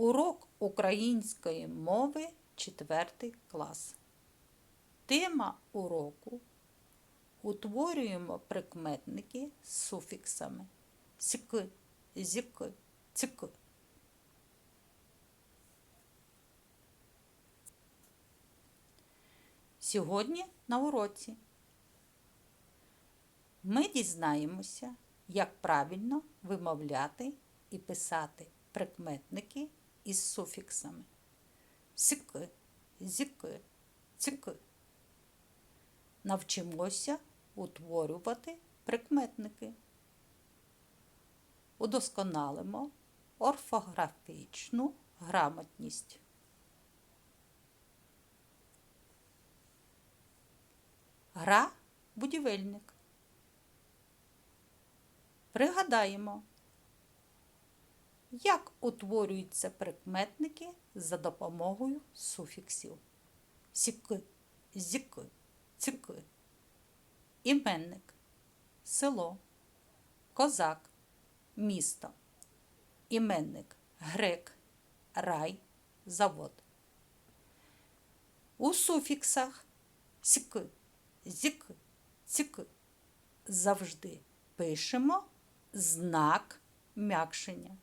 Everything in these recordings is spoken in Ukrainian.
Урок української мови 4 клас. Тема уроку утворюємо прикметники з суфіксами ск, зік, цик. Сьогодні на уроці ми дізнаємося, як правильно вимовляти і писати прикметники із суфіксами ск, зік, цик. Навчимося утворювати прикметники. Удосконалимо орфографічну грамотність. Гра будівельник. Пригадаємо, як утворюються прикметники за допомогою суфіксів. Сік, зік, цик. Іменник, село, козак, місто. Іменник, грек, рай, завод. У суфіксах сік, зік, цик завжди пишемо знак м'якшення.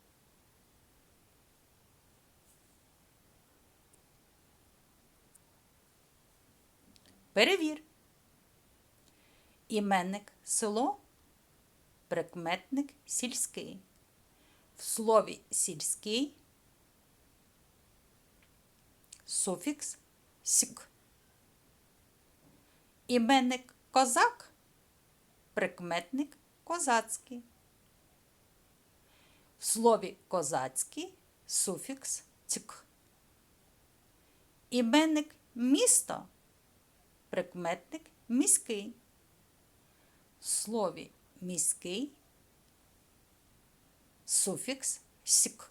Перевір. Іменник село, прикметник сільський. В слові сільський суфікс сік. Іменник козак, прикметник козацький. В слові козацький суфікс цик. Іменник місто, прикметник міський. Слові міський суфікс сік.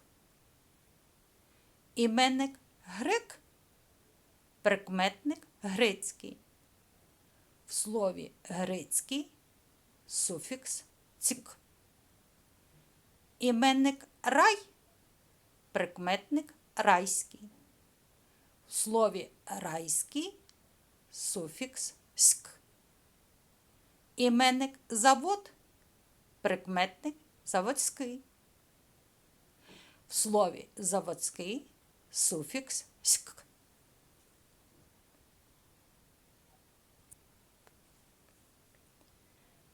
Іменник грек, прикметник грецький. В слові грецький суфікс цік. Іменник рай, прикметник райський. В слові райський суфікс ськ. Іменник завод, прикметник заводський. В слові заводський суфікс ськ.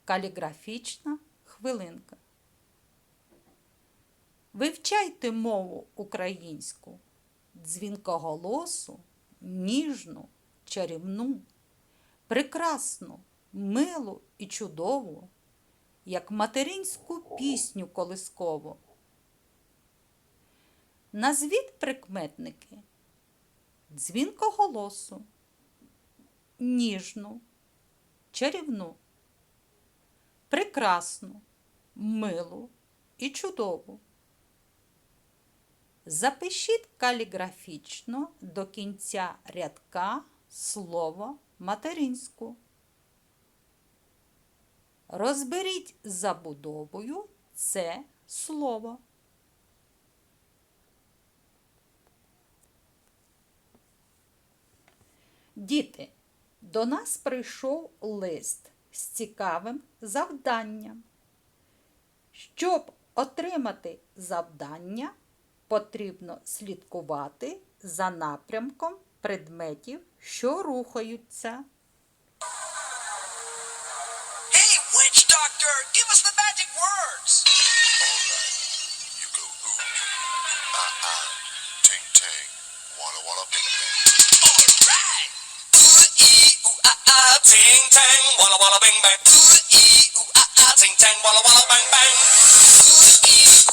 Каліграфічна хвилинка. Вивчайте мову українську, дзвінкоголосу, ніжну, чарівну, прекрасну, милу і чудову, як материнську пісню колискову. Назвіть прикметники дзвінкоголосу, ніжну, чарівну, прекрасну, милу і чудову. Запишіть каліграфічно до кінця рядка слово материнську. Розберіть забудовою це слово. Діти, до нас прийшов лист з цікавим завданням. Щоб отримати завдання, потрібно слідкувати за напрямком предметів, що рухаються. Hey, witch doctor, give us the magic words. You go ooh, ah ah, ting tang, walla walla bing bang. All right. Ooh ee ooh ah ah, ting tang, walla walla bing bang. Ooh ee ooh ah ah, ting tang, walla walla bang bang. Ooh ee ooh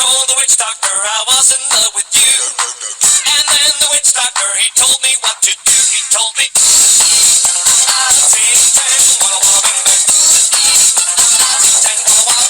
Told the witch doctor I was in love with you. And then the witch doctor, he told me what to do. He told me, ah, tang, walla walla bang bang. Ah, ting tang, walla walla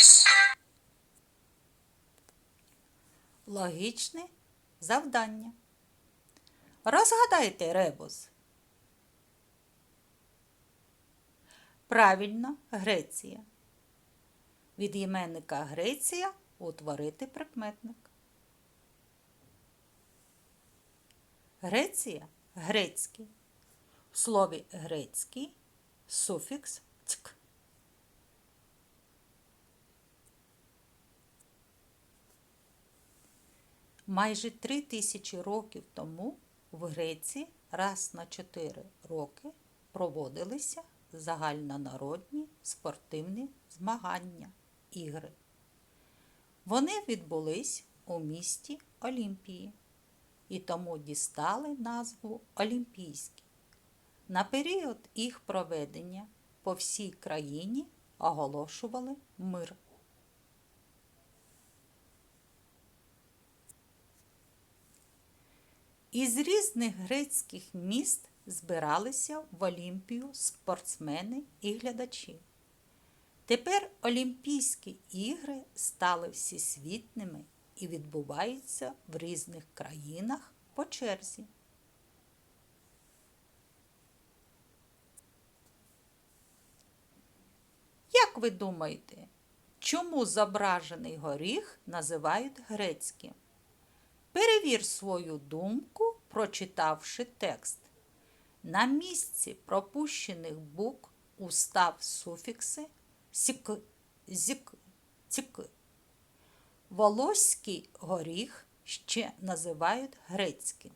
advice. Логічне завдання. Розгадайте ребус. Правильно, Греція. Від іменника Греція утворити прикметник. Греція грецький. В слові грецький суфікс цьк. Майже три тисячі років тому в Греції раз на чотири роки проводилися загальнонародні спортивні змагання ігри. Вони відбулись у місті Олімпії і тому дістали назву Олімпійські. На період їх проведення по всій країні оголошували мир. Із різних грецьких міст збиралися в Олімпію спортсмени і глядачі. Тепер Олімпійські ігри стали всесвітніми і відбуваються в різних країнах по черзі. Як ви думаєте, чому зображений горіх називають грецьким? Перевір свою думку, прочитавши текст. На місці пропущених букв устав суфікси сік, зік, цік. Волоський горіх ще називають грецьким.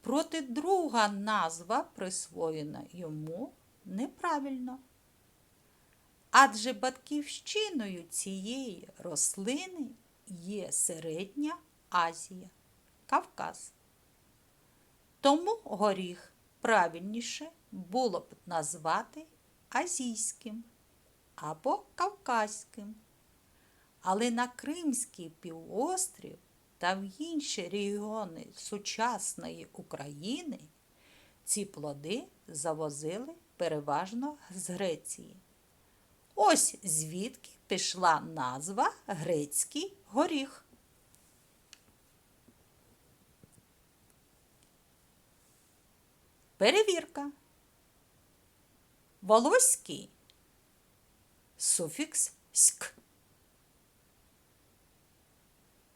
Проти друга назва присвоєна йому неправильно. Адже батьківщиною цієї рослини є Середня Азія, Кавказ. Тому горіх правильніше було б назвати азійським або кавказьким. Але на Кримський півострів та в інші регіони сучасної України ці плоди завозили переважно з Греції. Ось звідки пішла назва грецький горіх. Перевірка. Волоський суфікс ськ.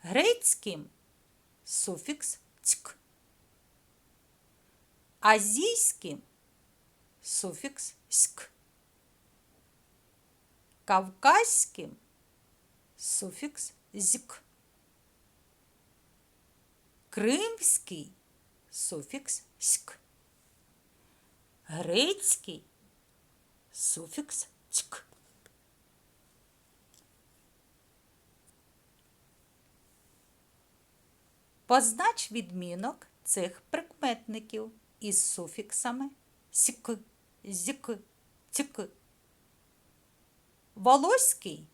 Грецьким суфікс цьк. Азійським суфікс ськ. Кавказьким суфікс зік. Кримський суфікс ськ. Грецький суфікс цьк. Познач відмінок цих прикметників із суфіксами сік, зік, цік. Волоський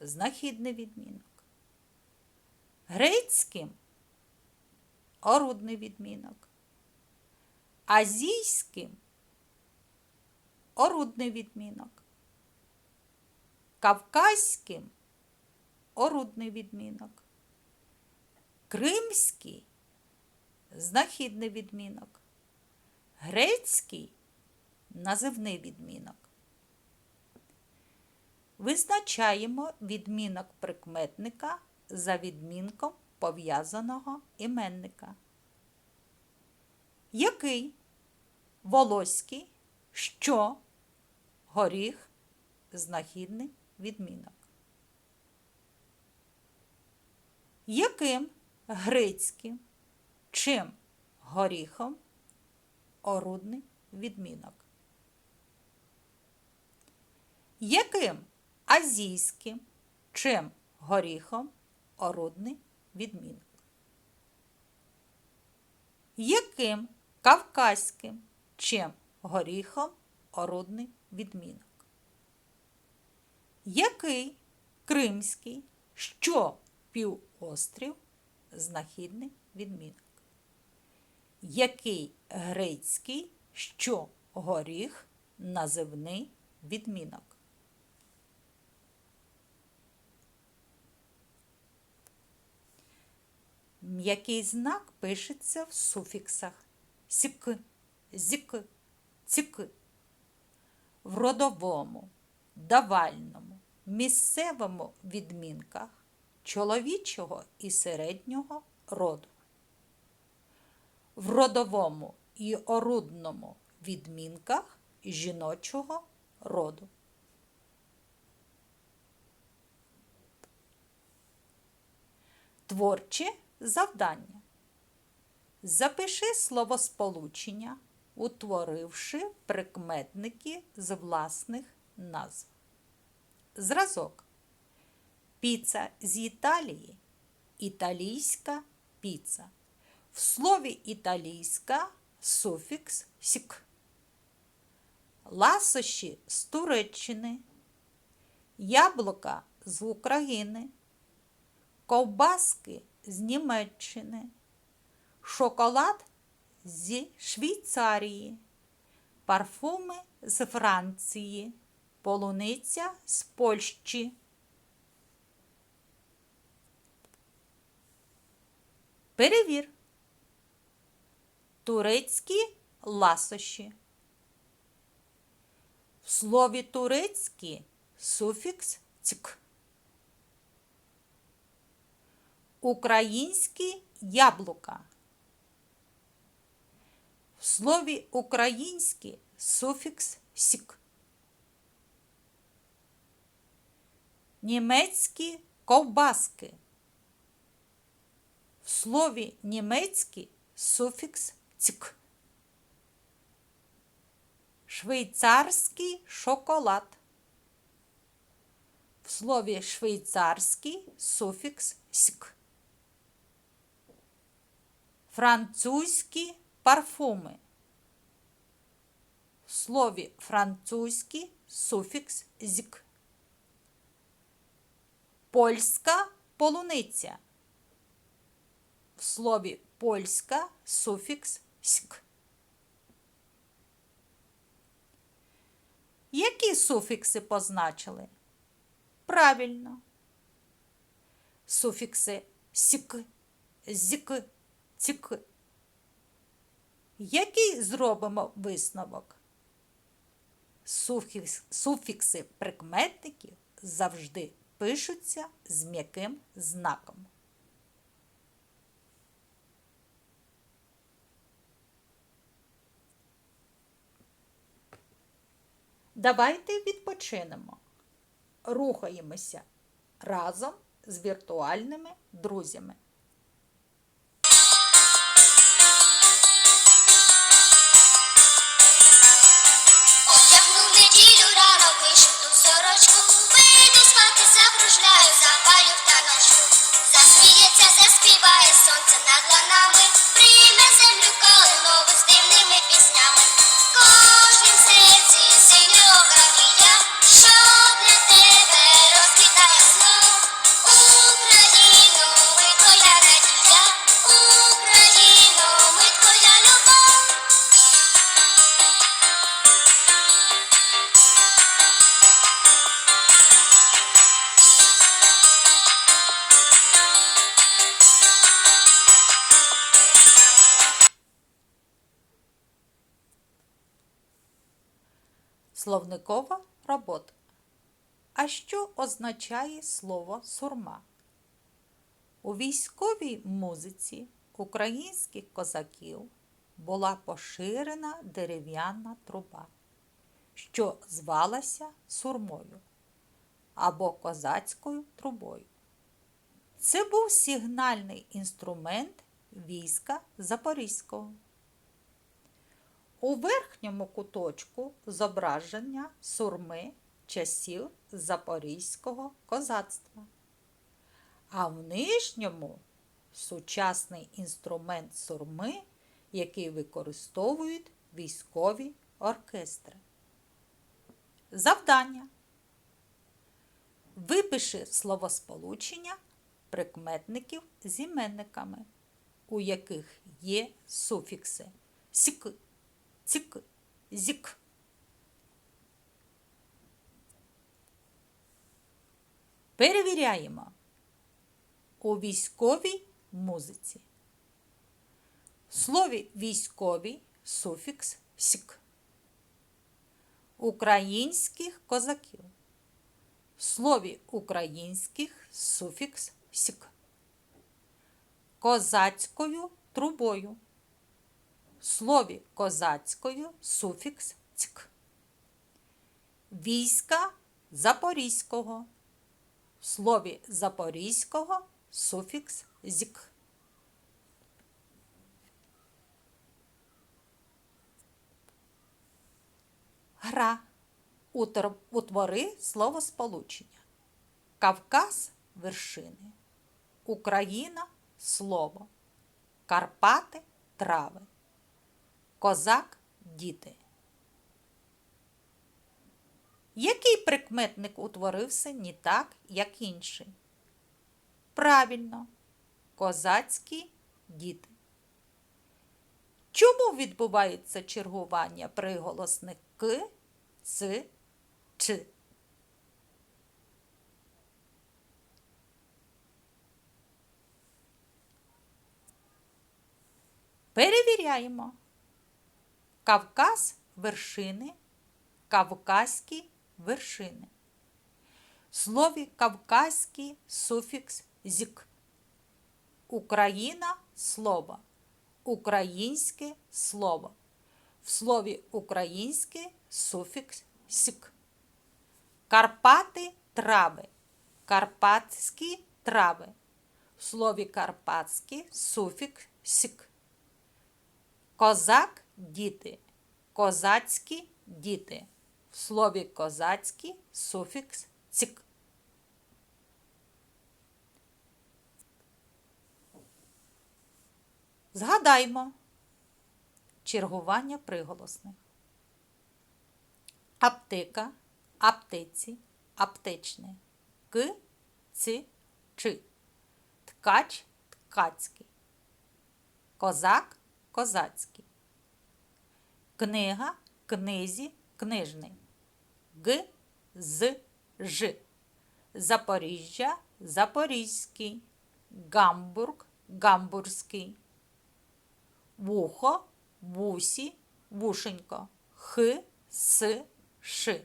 знахідний відмінок. Грецьким орудний відмінок. Азійським орудний відмінок. Кавказьким орудний відмінок. Кримський знахідний відмінок. Грецький називний відмінок. Визначаємо відмінок прикметника за відмінком пов'язаного іменника. Який? Волоський, що, горіх, знахідний відмінок. Яким грецьким, чим горіхом орудний відмінок? Яким азійським, чим? Горіхом. Орудний відмінок? Яким? Кавказьким, чим? Горіхом. Орудний відмінок? Який? Кримський, що? Півострів. Знахідний відмінок? Який? Грецький, що? Горіх. Називний відмінок? М'який знак пишеться в суфіксах сік, зік, цік. В родовому, давальному, місцевому відмінках чоловічого і середнього роду. В родовому і орудному відмінках жіночого роду. Творче завдання. Запиши словосполучення, утворивши прикметники з власних назв. Зразок. Піца з Італії. Італійська піца. В слові італійська суфікс сік. Ласощі з Туреччини. Яблука з України. Ковбаски з Німеччини. Шоколад зі Швейцарії. Парфуми з Франції. Полуниця з Польщі. Перевір. Турецькі ласощі. В слові турецькі суфікс цьк. Українські яблука. В слові українські суфікс сік. Німецькі ковбаски. В слові німецький суфікс цьк. Швейцарський шоколад. В слові швейцарський суфікс ск. Французькі парфуми. В слові французький суфікс зік. Польська полуниця. В слові польська суфікс ськ. Які суфікси позначили? Правильно. Суфікси сік, зік, цік. Який зробимо висновок? Суфікс, суфікси прикметників завжди пишуться з м'яким знаком. Давайте відпочинемо. Рухаємося разом з віртуальними друзями. Словникова робота. А що означає слово сурма? У військовій музиці українських козаків була поширена дерев'яна труба, що звалася сурмою або козацькою трубою. Це був сигнальний інструмент війська Запорізького. У верхньому куточку зображення сурми часів Запорізького козацтва, а в нижньому сучасний інструмент сурми, який використовують військові оркестри. Завдання. Випиши словосполучення прикметників з іменниками, у яких є суфікси сік, цік, зік. Перевіряємо у військовій музиці. В слові військовій суфікс сік. Українських козаків. В слові українських суфікс сік. Козацькою трубою. Слові козацькою суфікс цьк. Війська Запорізького. В слові запорізького суфікс зік. Гра. Утвори словосполучення. Кавказ вершини. Україна слово. Карпати трави. Козак діти. Який прикметник утворився не так, як інший? Правильно, козацькі діти. Чому відбувається чергування приголосних к, ц, ч? Перевіряємо. Кавказ вершини, кавказькі вершини. В слові кавказький суфікс зік. Україна слово. Українське слово. В слові українське суфікс сік. Карпати трави. Карпатські трави. В слові карпатські суфікс сік. Козак діти. Козацькі діти. В слові козацькі суфікс цік. Згадаймо чергування приголосних. Аптека, аптеці, аптечне. К, ці, чи. Ткач, ткацький. Козак, козацький. Книга, книзі, книжний. Г, з, ж. Запоріжжя, запорізький. Гамбург, гамбурзький. Вухо, вусі, вушенько. Х, с, ш.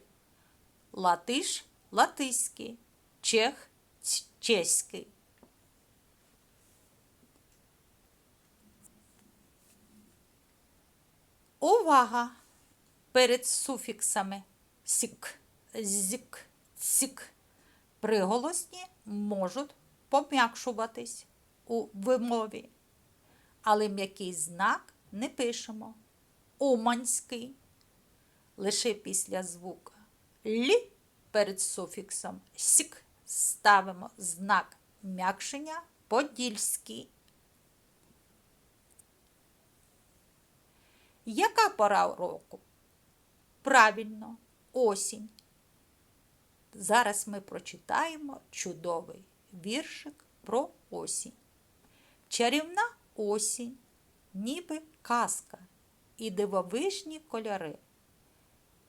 Латиш, латиський. Чех, чеський. Увага! Перед суфіксами сік, зік, цік приголосні можуть пом'якшуватись у вимові, але м'який знак не пишемо. Уманський лише після звука лі перед суфіксом сік ставимо знак м'якшення подільський. Яка пора року? Правильно, осінь. Зараз ми прочитаємо чудовий віршик про осінь. Чарівна осінь, ніби казка і дивовижні кольори.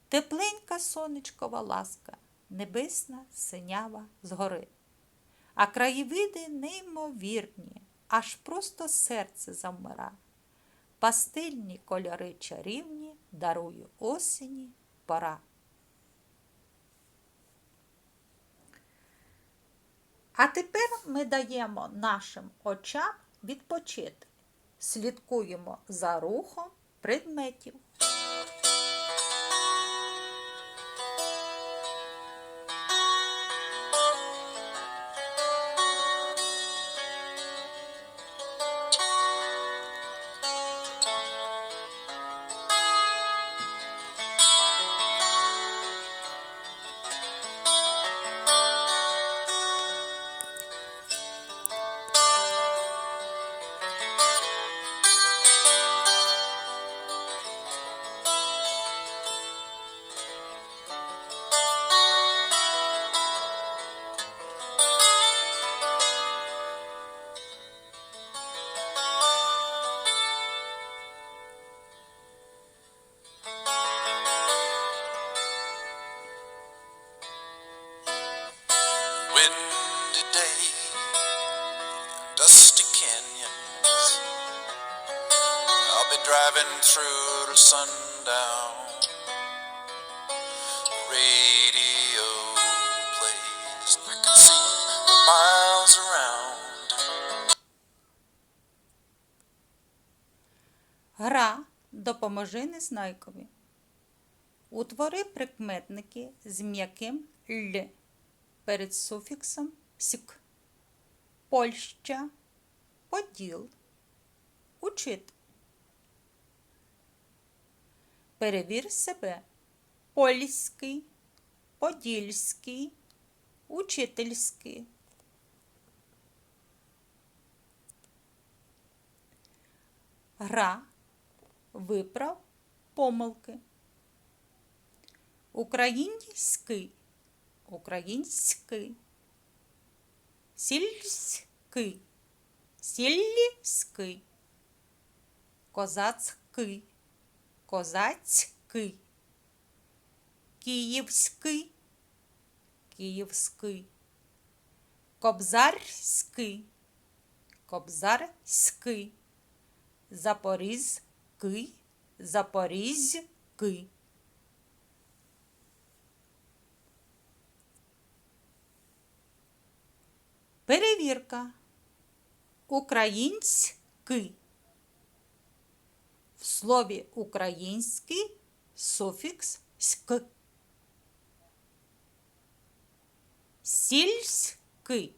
Тепленька сонечкова ласка, небесна синява згори. А краєвиди неймовірні, аж просто серце завмира. Пастельні кольори чарівні дарую осені пора. А тепер ми даємо нашим очам відпочити. Слідкуємо за рухом предметів. Driving through till sundown. Radio plays, and can see for miles around. Гра допоможи незнайкові. Утвори прикметники з м'яким л перед суфіксом сік. Польща, поділ, учити. Перевір себе. Польський, подільський, учительський. Гра виправ помилки. Український, український, сільський, сільський, козацький, козацький, київський, київський, кобзарський, кобзарський. Запорізький, Запорізький. Перевірка. Український. В слові український суфікс ськ. Сільський.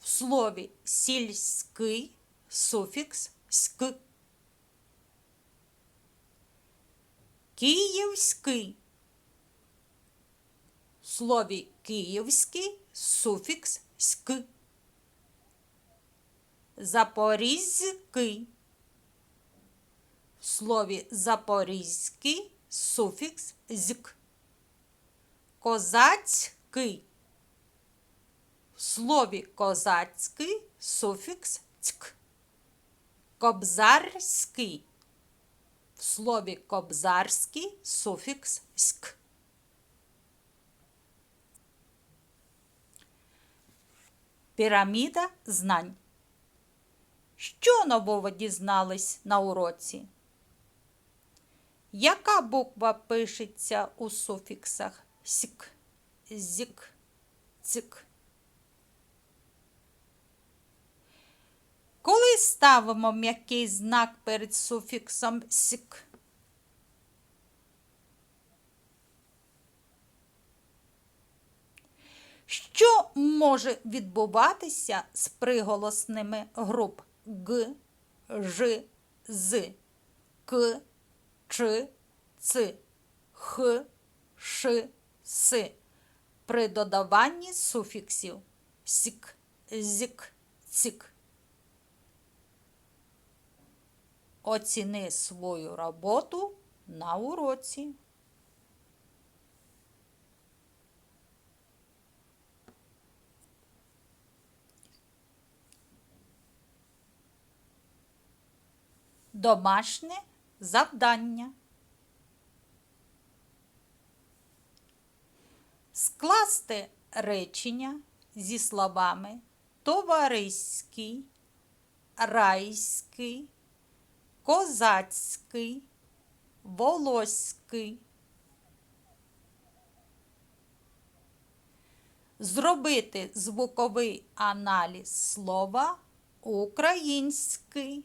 В слові сільський суфікс ськ. Київський. В слові київський суфікс ськ. Запорізький. Слові запорізький суфікс зк. Козацький. В слові козацький суфікс цьк. Кобзарський. В слові кобзарський суфікс ськ. Піраміда знань. Що нового дізнались на уроці? Яка буква пишеться у суфіксах сік, зік, цик? Коли ставимо м'який знак перед суфіксом сік? Що може відбуватися з приголосними груп г, ж, з, к, ч, ц, х, ш, с при додаванні суфіксів сік, зік, цік? Оціни свою роботу на уроці. Домашнє завдання. Скласти речення зі словами товариський, райський, козацький, волоський. Зробити звуковий аналіз слова український.